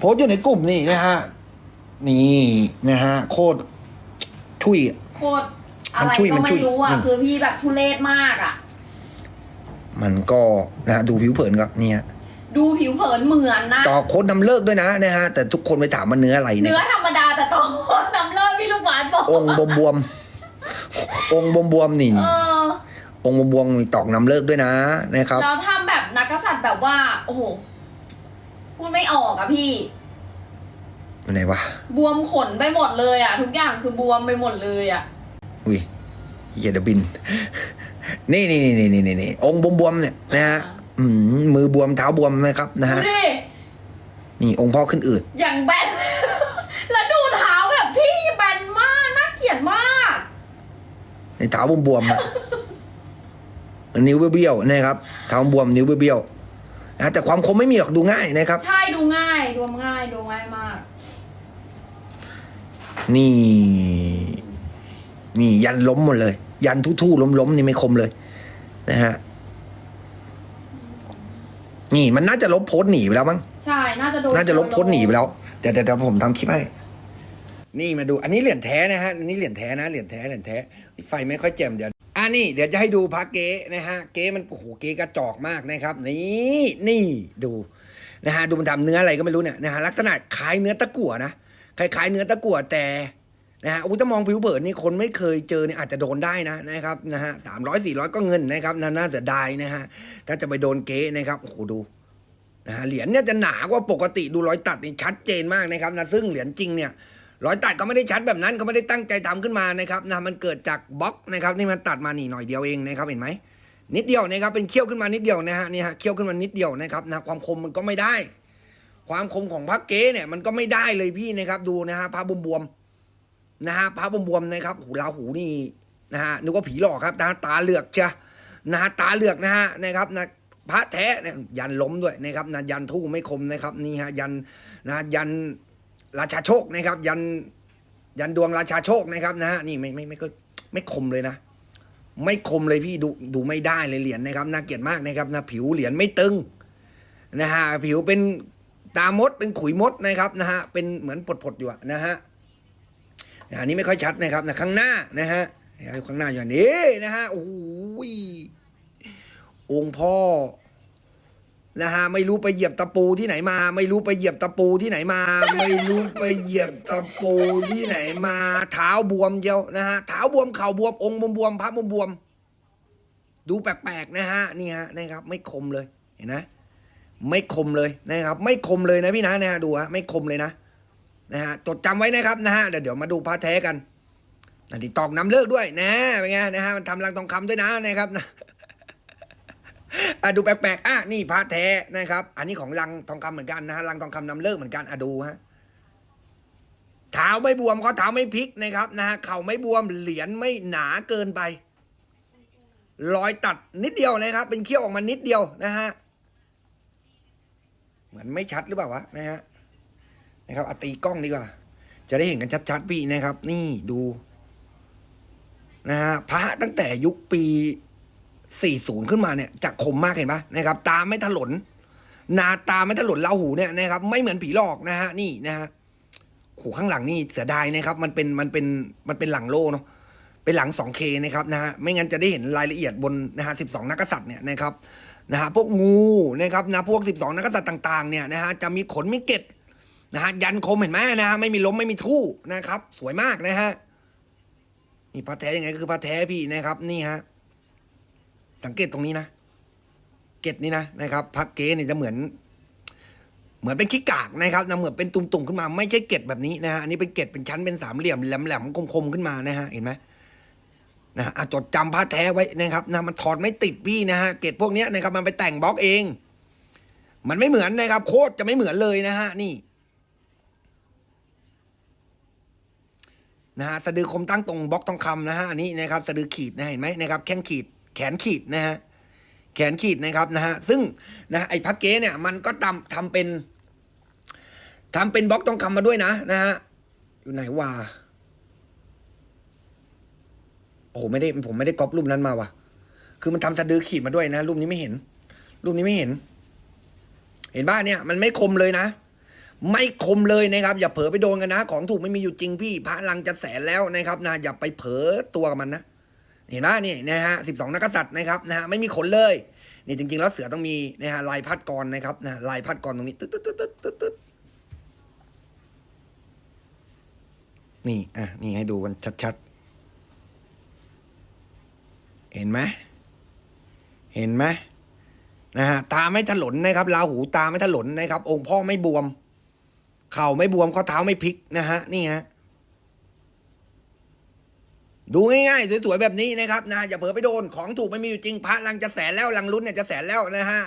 โพสต์อยู่ในกลุ่มนี่นะฮะ นี่นะฮะ โคตรชุยอะโคตรอะมันไรช่วยก็มันช่ไม่วยรู้อะอืมคือพี่แบบทุเรศมากอะ มันก็นะฮะดูผิวเผินก็เนี่ยดูผิวเผินเหมือนนะ ต่อโค้ดนำเลิกด้วยนะนะฮะ แต่ทุกคนไปถามมันเนื้ออะไรเนี่ย เนื้อธรรมดาแต่ตอนน้ำเลิศพี่ลูกหวานบอกองค์บวมบวมๆองค์บวมบวมๆนี่เออองค์บวมบวมๆมีตอกนำเลิกด้วยนะนะครับ เราทำแบบนักกษัตริย์แบบว่า โอ้โห พูดไม่ออกอะพี่ไหนวะ บวมขนไปหมดเลยอะทุกอย่างคือบวมไปหมดเลยอะอุ้ยเหี้ยเดยวบิน นี่นี่นี่นี่นี่นี่องค์บวมๆเนี่ยนะฮะอืมมือบวมเท้าบวมนะครับนะดูฮะ ดิ นี่องค์พ่อขึ้นอืด อย่างแบน แล้วดูเท้าแบบพี่แบนมาก น่าเกลียดมาก ในเท้าบวมๆอะ นิ้วเบี้ยวๆนะครับ เท้าบวมนิ้วเบี้ยวๆ นะแต่ความคมไม่มีหรอกดูง่ายนะครับ ใช่ดูง่ายดูง่ายดูง่ายมาก นี่ นี่ยันล้มหมดเลย ยันทู่ๆล้มๆนี่ไม่คมเลย นะฮะนี่มันน่าจะลบโพสต์หนีไปแล้วมั้งใช่น่าจะโดนน่าจะลบโพสต์หนีไปแล้วเดี๋ยวเดี๋ยวเดี๋ยวผมทำคลิปให้นี่มาดู อันนี้เหรียญแท้นะฮะอันนี้เหรียญแท้นะเหรียญแท้เหรียญแท้ไฟไม่ค่อยแจ่มเดี๋ยวอ่า นี่เดี๋ยวจะให้ดูพระเก๊นะฮะเก๊มันโอ้โหเก๊กระจอกมากนะครับ นี่นี่ดูนะฮะดูมันทำเนื้ออะไรก็ไม่รู้เนี่ยนะฮะลักษณะคล้ายเนื้อตะกั่วนะคล้ายๆเนื้อตะกั่วแต่นะฮะอุ้ยถ้ามองผิวเผินนี่คนไม่เคยเจอเนี่ยอาจจะโดนได้นะนะครับนะฮะสามร้อยสี่ร้อยก็เงินนะครับน่าน่าจะได้นะฮะถ้าจะไปโดนเก๊นะครับโอ้โหดูนะฮะเหรียญเนี่ยจะหนากว่าปกติดูรอยตัดนี่ชัดเจนมากนะครับนะซึ่งเหรียญจริงเนี่ย รอยตัดก็ไม่ได้ชัดแบบนั้นเขาไม่ได้ตั้งใจทำขึ้นมานะครับนะมันเกิดจากบล็อกนะครับนี่มันตัดมานี่หน่อยเดียวเองนะครับเห็นไหมนิดเดียวนะครับเป็นเขี้ยวขึ้นมานิดเดียวนะฮะนี่ฮะเขี้ยวขึ้นมานิดเดียวนะครับนะความคมมันก็ไม่ได้ ความคมของพระเก๊เนี่ยมันก็ไม่ได้เลยพี่นะครับ ดูนะฮะพระบวมๆนะฮะพระบวมๆนะครับหูราหูนี่นะฮะนึกว่าผีหลอกครับนะตาเหลือกเชียนะฮะตาเหลือกนะฮะนะครับนะพระแท้เนี่ยยันล้มด้วยนะครับนะยันทู่ไม่คมนะครับนี่ฮะยันนะยัน ราชาโชคนะครับ ยันยันดวงราชาโชคนะครับนะฮะนี่ไม่ไม่ไม่ก็ไม่คมเลยนะ ไม่คมเลยพี่ดูดูไม่ได้เลยเหรียญนะครับน่าเกลียดมากนะครับนะผิวเหรียญไม่ตึงนะฮะผิวเป็นตามดเป็นขุยมดนะครับนะฮะเป็นเหมือนผดๆอยู่นะฮะอันนี้ไม่ค่อยชัดนะครับนะข้างหน้านะฮะข้างหน้าอย่างนี้นะฮะโอ้โหองค์พ่อ นะฮะไม่รู้ไปเหยียบตะปูที่ไหนมา ไม่รู้ไปเหยียบตะปูที่ไหนมา ไม่รู้ไปเหยียบตะปูที่ไหนมา เท้าบวมเจียวนะฮะเท้าบวมเข่าบวมองค์บวมๆพระบวมๆดูแปลกๆนะฮะนี่ฮะนะครับ ไม่คมเลยเห็นนะไม่คมเลยนะครับ ไม่คมเลยนะพี่นะนะฮะดูฮะไม่คมเลยนะนะฮะจดจำไว้นะครับนะฮะเดี๋ยวเดี๋ยวมาดูพระแท้กันอันนี้ตอกน้ำเลิกด้วยนะเป็นไงนะฮะมันทำรังทองคำด้วยนะนะครับนะ อะดูแปลกๆอะนี่พระแท้นะครับ อันนี้ของลังทองคำเหมือนกันนะฮะลังทองคำนำเลิกเหมือนกันอะดูฮะเท้าไม่บวมข้อเท้าไม่พลิกนะครับนะฮะเข่าไม่บวมเหรียญไม่หนาเกินไปรอยตัดนิดเดียวนะครับ เป็นเขี้ยวออกมานิดเดียวนะฮะเหมือนไม่ชัดหรือเปล่าวะนะฮะนะครับอตีกล้องดีกว่า จะได้เห็นกันชัดๆพี่นะครับ นี่ดูนะฮะพระตั้งแต่ยุคปี 40 ขึ้นมาเนี่ยจะคมมากเห็นปะนะครับตาไม่ถลนนาตาไม่ถลนเล่าหูเนี่ยนะครับไม่เหมือนผีหลอกนะฮะนี่นะฮะโหข้างหลังนี่เสียดายนะครับมันเป็นมันเป็นมันเป็นหลังโล่เนาะเป็นหลัง 2K นะครับนะฮะไม่งั้นจะได้เห็นรายละเอียดบนนะฮะ12 นักกษัตริย์เนี่ยนะครับนะฮะพวกงูนะครับนะพวก 12 นักกษัตริย์ต่างๆเนี่ยนะฮะจะมีขนมีเกล็ดนะฮะยันคมเห็นไหมนะฮะไม่มีล้มไม่มีทู่นะครับ สวยมากนะฮะนี่พระแท้ยังไงก็คือพระแท้พี่นะครับนี่ฮะ สังเกตตรงนี้นะ เกตนี้นะนะครับพักเก้เนี่ยจะเหมือน เหมือนเป็นขี้กากนะครับนะเหมือนเป็นตุ่มๆขึ้นมา ไม่ใช่เกตแบบนี้นะฮะอันนี้เป็นเกตเป็นชั้นเป็นสามเหลี่ยมแหลมๆคมๆขึ้นมานะฮะเห็นไหมนะฮะจดจำผ้าแท้ไว้นะครับนะมันถอดไม่ติดพี่นะฮะเกตพวกเนี้ยนะครับมันไปแต่งบล็อกเอง มันไม่เหมือนนะครับ โคตรจะไม่เหมือนเลยนะฮะนี่นะฮะสะดือคมตั้งตรงบล็อกทองคำนะฮะอันนี้นะครับสะดือขีดนะเห็นไหมนะครับแข้งขีด แขนขีดนะฮะแขนขีดนะครับนะฮะซึ่งนะไอ้พักเก้เนี่ยมันก็ทำทำเป็นทำเป็นบล็อกทองคำมาด้วยนะนะฮะอยู่ไหนวะโอ้โหไม่ได้ผมไม่ได้ก๊อปรูปนั้นมาว่ะ คือมันทำสะดือขีดมาด้วยนะรูปนี้ไม่เห็น รูปนี้ไม่เห็น เห็นบ้าเนี่ย มันไม่คมเลยนะไม่คมเลยนะครับ อย่าเผลอไปโดนกันนะ ของถูกไม่มีอยู่จริงพี่พระลังจะแสนแล้วนะครับนะอย่าไปเผลอตัวกับมันนะ เห็นไหมนี่นะฮะสิบสองนักกษัตริย์นะครับนะฮะไม่มีขนเลยนี่จริง ๆ แล้วเสือต้องมีนะฮะลายพัดกรนะครับนะลายพัดกรตรงนี้ตึ๊ดตึ๊ดตึ๊ดตึ๊ดตึ๊ดตึ๊ดนี่อะนี่ให้ดูกันชัดๆ เห็นไหมเห็นไหมนะฮะตาไม่ถลนนะครับราหูตาไม่ถลนนะครับ องค์พ่อไม่บวม เข่าไม่บวมข้อเท้าไม่พลิกนะฮะนี่ฮะ ดูง่ายๆสวยๆแบบนี้นะครับนะอย่าเผลอไปโดนของถูกไม่มีอยู่จริงพระลังจะแสนแล้วลังลุ้นเนี่ยจะแสนแล้วนะฮะ